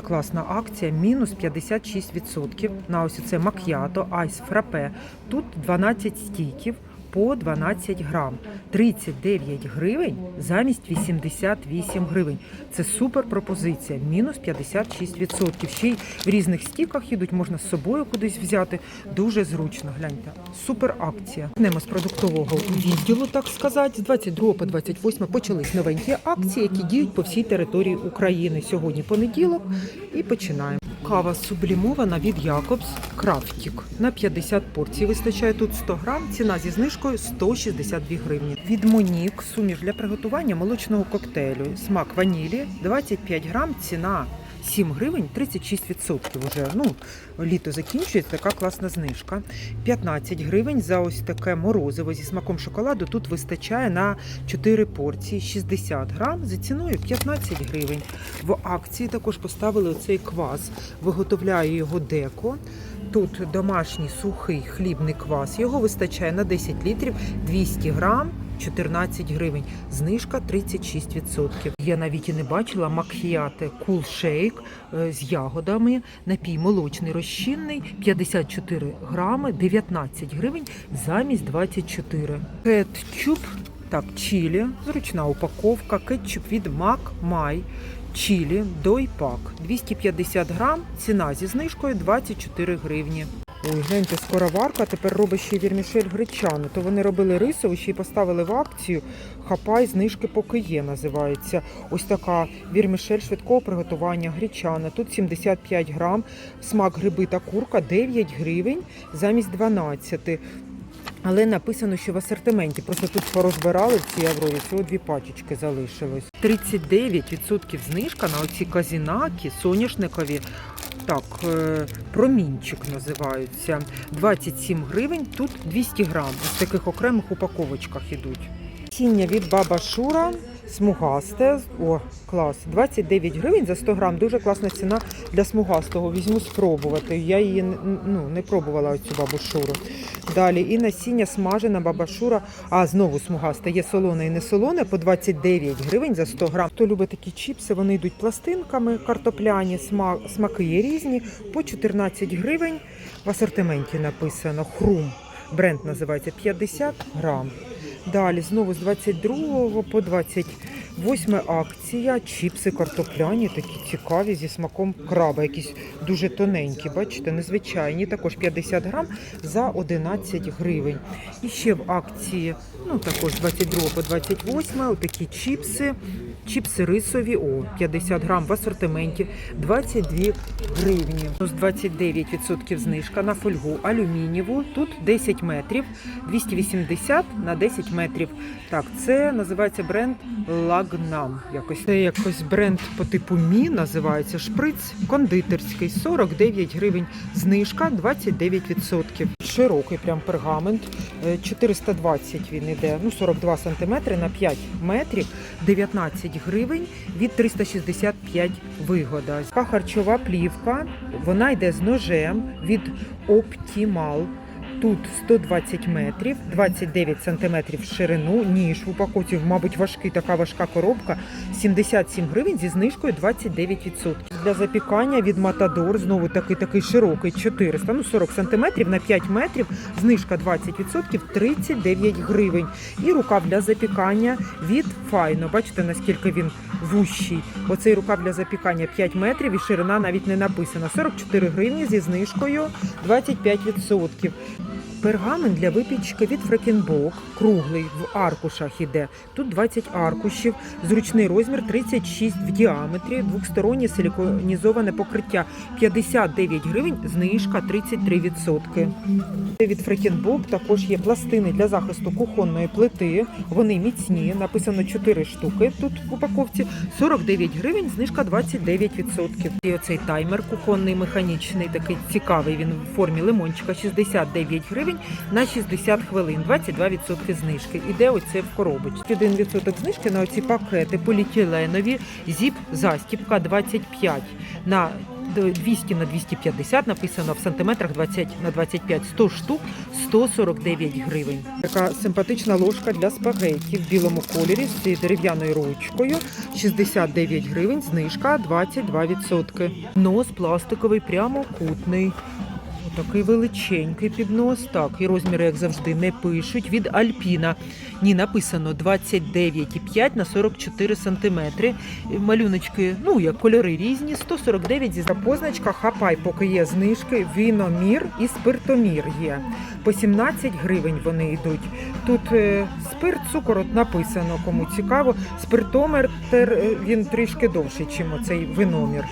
Класна акція, мінус 56% на ось це мак'ято, айс фрапе. Тут 12 стійків по 12 грам. 39 гривень замість 88 гривень. Це супер пропозиція, мінус 56%. Ще й в різних стіках їдуть, можна з собою кудись взяти. Дуже зручно, гляньте. Супер акція. Немо з продуктового відділу, так сказати, з 22 по 28 почались новенькі акції, які діють по всій території України. Сьогодні понеділок і починаємо. Кава сублімована від Якобс Крафтік. На 50 порцій вистачає тут 100 грам. Ціна зі знижкою 162 гривні. Від Монік суміш для приготування молочного коктейлю. Смак ванілі 25 грам. Ціна 7 гривень 36% вже. Ну, літо закінчується, така класна знижка. 15 гривень за ось таке морозиво зі смаком шоколаду. Тут вистачає на 4 порції 60 грам за ціною 15 гривень. В акції також поставили оцей квас. Виготовляє його деко. Тут домашній сухий хлібний квас. Його вистачає на 10 літрів 200 грам. 14 гривень, знижка 36%. Я навіть і не бачила макхіате кул шейк е, з ягодами, напій молочний розчинний, 54 грами, 19 гривень замість 24. Кетчуп, так, чілі, зручна упаковка, кетчуп від Мак Май. Чілі дойпак 250 грам, ціна зі знижкою 24 гривні. Ой, гляньте, скороварка тепер робить ще вірмішель гречану. То вони робили рисову, ще й поставили в акцію. Хапай, знижки поки є, називається. Ось така вірмішель швидкого приготування гречана. Тут 75 грам, смак гриби та курка 9 гривень замість 12. Але написано, що в асортименті. Просто тут порозбирали в цій Аврорі, всього дві пачечки залишилось. 39% знижка на оці казінаки соняшникові. Так, е, промінчик називаються. 27 гривень, тут 200 грам. Ось таких окремих упаковочках ідуть. Сіння від Баба Шура, смугасте. О, клас. 29 гривень за 100 грам. Дуже класна ціна для смугастого. Візьму спробувати. Я її ну, не пробувала цю бабу шуру. Далі і насіння смажена баба шура. А знову смугасте. Є солоне і не солоне по 29 гривень за 100 грам. Хто любить такі чіпси, вони йдуть пластинками, картопляні, смаки є різні. По 14 гривень в асортименті написано хрум. Бренд називається 50 грам. Далі знову з 22 по 28 акція. Чіпси картопляні, такі цікаві зі смаком краба, якісь дуже тоненькі, бачите, незвичайні. Також 50 грам за 11 гривень. І ще в акції, ну також з 22 по 28, отакі чіпси. Чіпси рисові, о, 50 грам в асортименті, 22 гривні. З 29% знижка на фольгу алюмінієву. Тут 10 метрів, 280 на 10 метрів. Так, це називається бренд Лагнам. Якось це якось бренд по типу Мі називається шприц кондитерський, 49 гривень. Знижка 29%. Широкий прям пергамент, е, 420 він іде, ну 42 сантиметри на 5 метрів, 19 гривень від 365 вигода. Харчова плівка, вона йде з ножем від Optimal. Тут 120 метрів, 29 сантиметрів ширину, ніж в упаковці, мабуть, важкий, така важка коробка, 77 гривень зі знижкою 29%. Для запікання від Матадор, знову такий такий широкий, 400, ну 40 сантиметрів на 5 метрів, знижка 20%, 39 гривень. І рукав для запікання від Файно. Бачите, наскільки він вущий. Оцей рукав для запікання 5 метрів і ширина навіть не написана. 44 гривні зі знижкою 25%. Пергамент для випічки від Фрекенбок, круглий. В аркушах іде. Тут 20 аркушів, зручний розмір 36 в діаметрі, двостороннє силіконізоване покриття 59 гривень, знижка 33%. Від Фрекенбок також є пластини для захисту кухонної плити. Вони міцні, написано 4 штуки тут в упаковці, 49 гривень, знижка 29%. І оцей таймер кухонний механічний, такий цікавий, він в формі лимончика, 69 гривень на 60 хвилин, 22% знижки. Іде оце в коробочці. 1% знижки на оці пакети поліетиленові, зіп застіпка 25 на 200 на 250 написано в сантиметрах 20 на 25 100 штук 149 гривень. Така симпатична ложка для спагетті в білому кольорі з дерев'яною ручкою 69 гривень, знижка 22%. Нос пластиковий прямокутний. Такий величенький піднос. Так, і розміри, як завжди, не пишуть. Від Альпіна. Ні, написано 29,5 на 44 сантиметри. Малюночки, ну як кольори різні, 149 зі позначка хапай, поки є знижки, віномір і спиртомір є. По 17 гривень вони йдуть. Тут е, спирт, цукор от написано, кому цікаво. Спиртометр е, він трішки довший, ніж оцей виномір.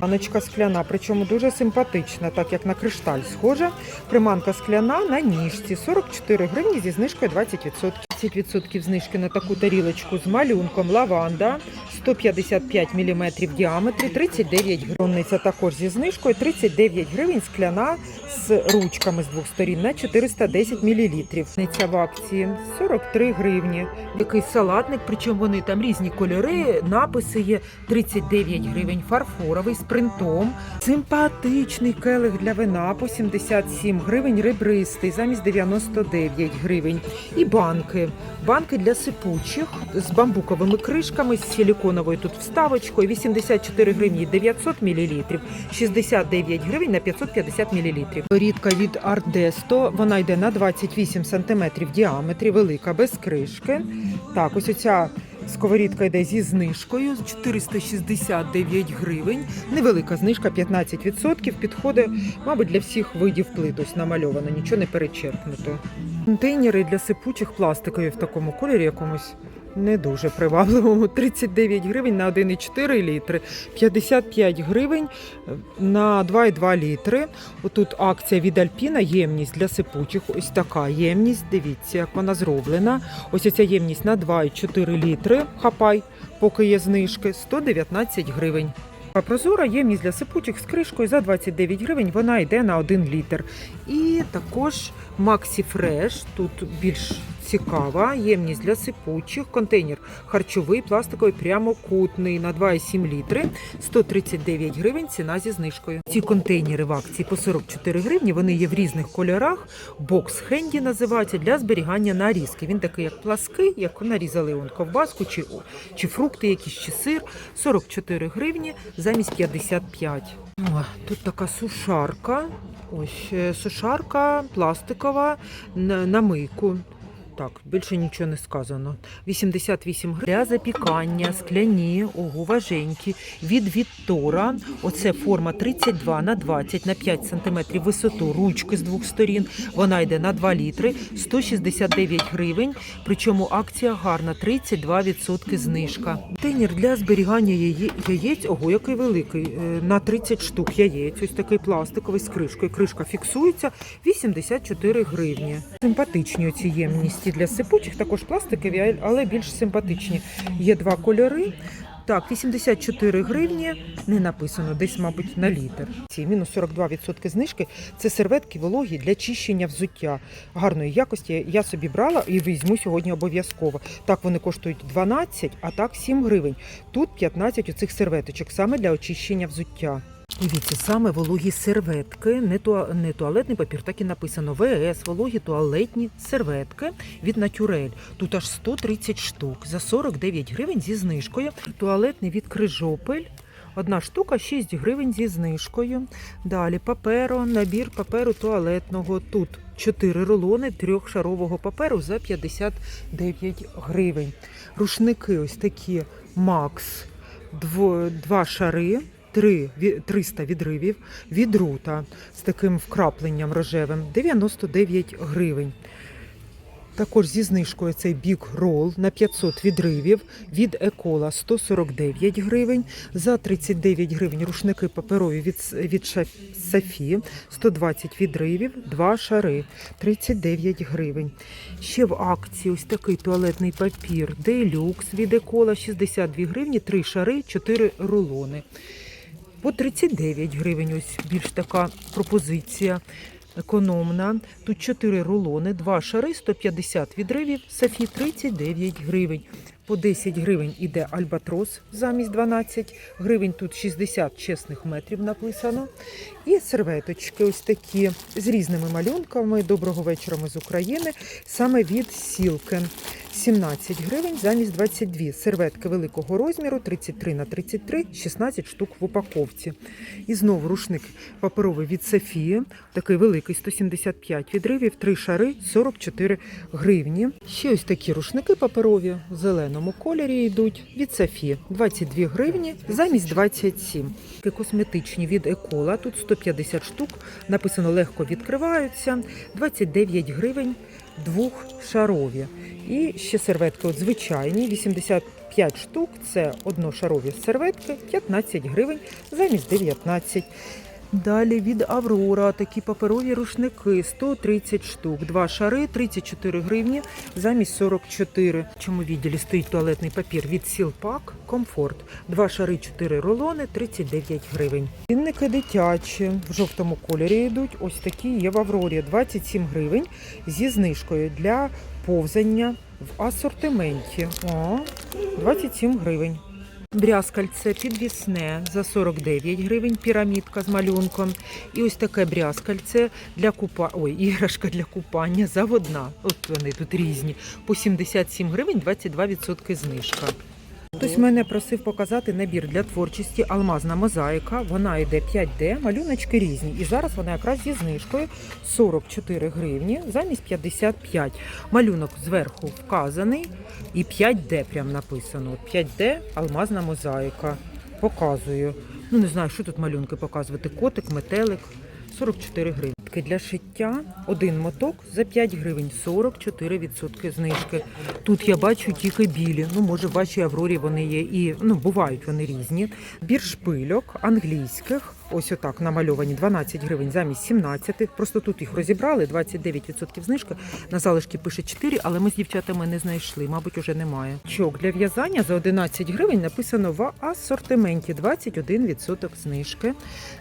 Баночка скляна, причому дуже симпатична, так як на кришталь схожа. Приманка скляна на ніжці 44 гривні зі знижкою 20%. 20% знижки на таку тарілочку з малюнком лаванда 155 мм в діаметрі, 39 гривень. Також зі знижкою 39 гривень скляна з ручками з двох сторін на 410 мл. Ця в акції 43 гривні. Який салатник, причому вони там різні кольори, написи є 39 гривень, фарфоровий з принтом. Симпатичний келих для вина по 77 гривень, ребристий замість 99 гривень. І банки. Банки для сипучих з бамбуковими кришками, з силіконовою тут вставочкою, 84 гривні 900 мл, 69 гривень на 550 мл. Рідка від Ardеsto, вона йде на 28 см в діаметрі, велика, без кришки. Так, ось оця сковорідка йде зі знижкою 469 гривень. Невелика знижка 15%. Підходить, мабуть, для всіх видів плит. Ось намальовано, нічого не перечеркнуто. Контейнери для сипучих пластикові в такому кольорі якомусь. Не дуже привабливому. 39 гривень на 1,4 літри, 55 гривень на 2,2 літри. Отут акція від Альпіна, ємність для сипучих. Ось така ємність. Дивіться, як вона зроблена. Ось ця ємність на 2,4 літри. Хапай, поки є знижки, 119 гривень. А прозора ємність для сипучих з кришкою за 29 гривень. Вона йде на 1 літр. І також Maxi Fresh, тут більш цікава ємність для сипучих, контейнер харчовий, пластиковий, прямокутний на 2,7 літри, 139 гривень, ціна зі знижкою. Ці контейнери в акції по 44 гривні, вони є в різних кольорах. Бокс хенді називається для зберігання нарізки. Він такий, як плаский, як нарізали он ковбаску чи, чи фрукти, якісь чи сир. 44 гривні замість 55. О, тут така сушарка. Ось е, сушарка пластикова на, на мийку. Так, більше нічого не сказано. 88 гривень. Для запікання, скляні, ого, важенькі. Від Віттора. Оце форма 32 на 20 на 5 см висоту. Ручки з двох сторін. Вона йде на 2 літри. 169 гривень. Причому акція гарна. 32% знижка. Контейнер для зберігання яє- яєць. Ого, який великий. е, На 30 штук яєць. Ось такий пластиковий з кришкою. Кришка фіксується. 84 гривні. Симпатичні оці ємності для сипучих, також пластикові, але більш симпатичні. Є два кольори. Так, 84 гривні, не написано, десь, мабуть, на літр. Ці мінус 42% знижки. Це серветки вологі для чищення взуття гарної якості. Я собі брала і візьму сьогодні обов'язково. Так вони коштують 12, а так 7 гривень. Тут 15 оцих серветочок саме для очищення взуття. Дивіться, саме вологі серветки, не, не туалетний папір, так і написано ВС, вологі туалетні серветки від Натюрель. Тут аж 130 штук за 49 гривень зі знижкою. Туалетний від Крижопель. Одна штука 6 гривень зі знижкою. Далі паперо, набір паперу туалетного. Тут 4 рулони трьохшарового паперу за 59 гривень. Рушники ось такі Макс, два шари. Три, ві- 300 відривів від рута з таким вкрапленням рожевим 99 гривень. Також зі знижкою цей бік рол на 500 відривів від Екола 149 гривень. За 39 гривень рушники паперові від, від Сафі 120 відривів, два шари 39 гривень. Ще в акції ось такий туалетний папір Делюкс від Екола 62 гривні, 3 шари, 4 рулони. По 39 гривень ось більш така пропозиція економна. Тут 4 рулони, 2 шари, 150 відривів, Сафі 39 гривень. По 10 гривень іде альбатрос замість 12 гривень. Тут 60 чесних метрів написано. І серветочки ось такі з різними малюнками. Доброго вечора ми з України. Саме від Сілкен. 17 гривень замість 22. Серветки великого розміру 33 на 33, 16 штук в упаковці. І знову рушник паперовий від Софії. Такий великий 175 відривів, три шари 44 гривні. Ще ось такі рушники паперові в зеленому кольорі йдуть від Софії 22 гривні замість 27. Такі Косметичні від Екола. Тут 150 штук. Написано легко відкриваються. 29 гривень двохшарові. І ще серветки от звичайні, 85 штук. Це одношарові серветки, 15 гривень замість 19. Далі від Аврора такі паперові рушники 130 штук, два шари 34 гривні замість 44. В цьому відділі стоїть туалетний папір від Сілпак Комфорт. Два шари 4 рулони 39 гривень. Цінники дитячі в жовтому кольорі йдуть. Ось такі є в Аврорі 27 гривень зі знижкою для повзання в асортименті. О, 27 гривень. Брязкальце підвісне за 49 гривень, пірамідка з малюнком. І ось таке брязкальце для купа... Ой, іграшка для купання заводна. От вони тут різні. По 77 гривень 22% знижка. Хтось мене просив показати набір для творчості алмазна мозаїка. Вона йде 5D, малюночки різні. І зараз вона якраз зі знижкою 44 гривні замість 55. Малюнок зверху вказаний і 5D прям написано. 5D алмазна мозаїка. Показую. Ну не знаю, що тут малюнки показувати. Котик, метелик. 44 гривні. Для шиття один моток за 5 гривень, 44% знижки. Тут я бачу тільки білі. Ну, може, в вашій Аврорі вони є і ну, бувають вони різні. Бір шпильок англійських. Ось отак намальовані 12 гривень замість 17. Просто тут їх розібрали, 29% знижки. На залишки пише 4, але ми з дівчатами не знайшли. Мабуть, уже немає. Чок для в'язання за 11 гривень написано в асортименті 21% знижки.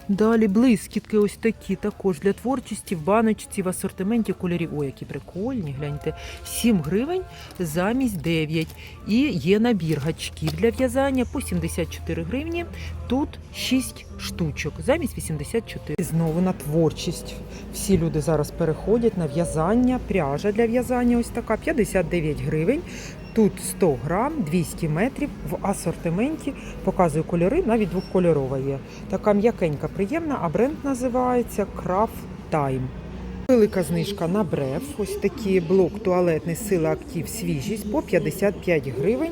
Далі блискітки ось такі також для творчості в баночці в асортименті кольорів. Ой, які прикольні, гляньте. 7 гривень замість 9. І є набір гачків для в'язання по 74 гривні. Тут 6 штучок замість 84. І Знову на творчість. Всі люди зараз переходять на в'язання, пряжа для в'язання ось така 59 гривень. Тут 100 грам, 200 метрів в асортименті. Показую кольори, навіть двохкольорова є. Така м'якенька, приємна, а бренд називається Craft Time. Велика знижка на бреф. Ось такий блок туалетний сила актив свіжість по 55 гривень.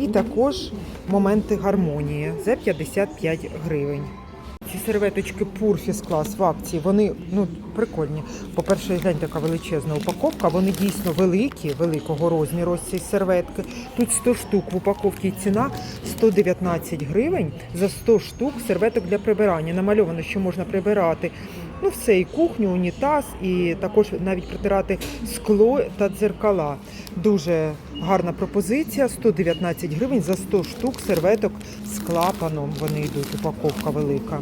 І також моменти гармонії за 55 гривень. Ці серветочки Purfis клас в акції, вони ну прикольні. По-перше, глянь, така величезна упаковка. Вони дійсно великі, великого розміру. Ось ці серветки. Тут 100 штук в упаковці ціна 119 гривень за 100 штук серветок для прибирання. Намальовано, що можна прибирати. Ну, все, і кухню, унітаз, і також навіть протирати скло та дзеркала. Дуже гарна пропозиція. 119 гривень за 100 штук серветок з клапаном. Вони йдуть, упаковка велика.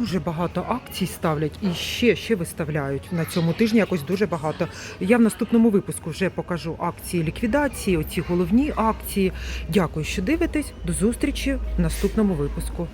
Дуже багато акцій ставлять і ще, ще виставляють на цьому тижні. Якось дуже багато. Я в наступному випуску вже покажу акції ліквідації, оці головні акції. Дякую, що дивитесь. До зустрічі в наступному випуску.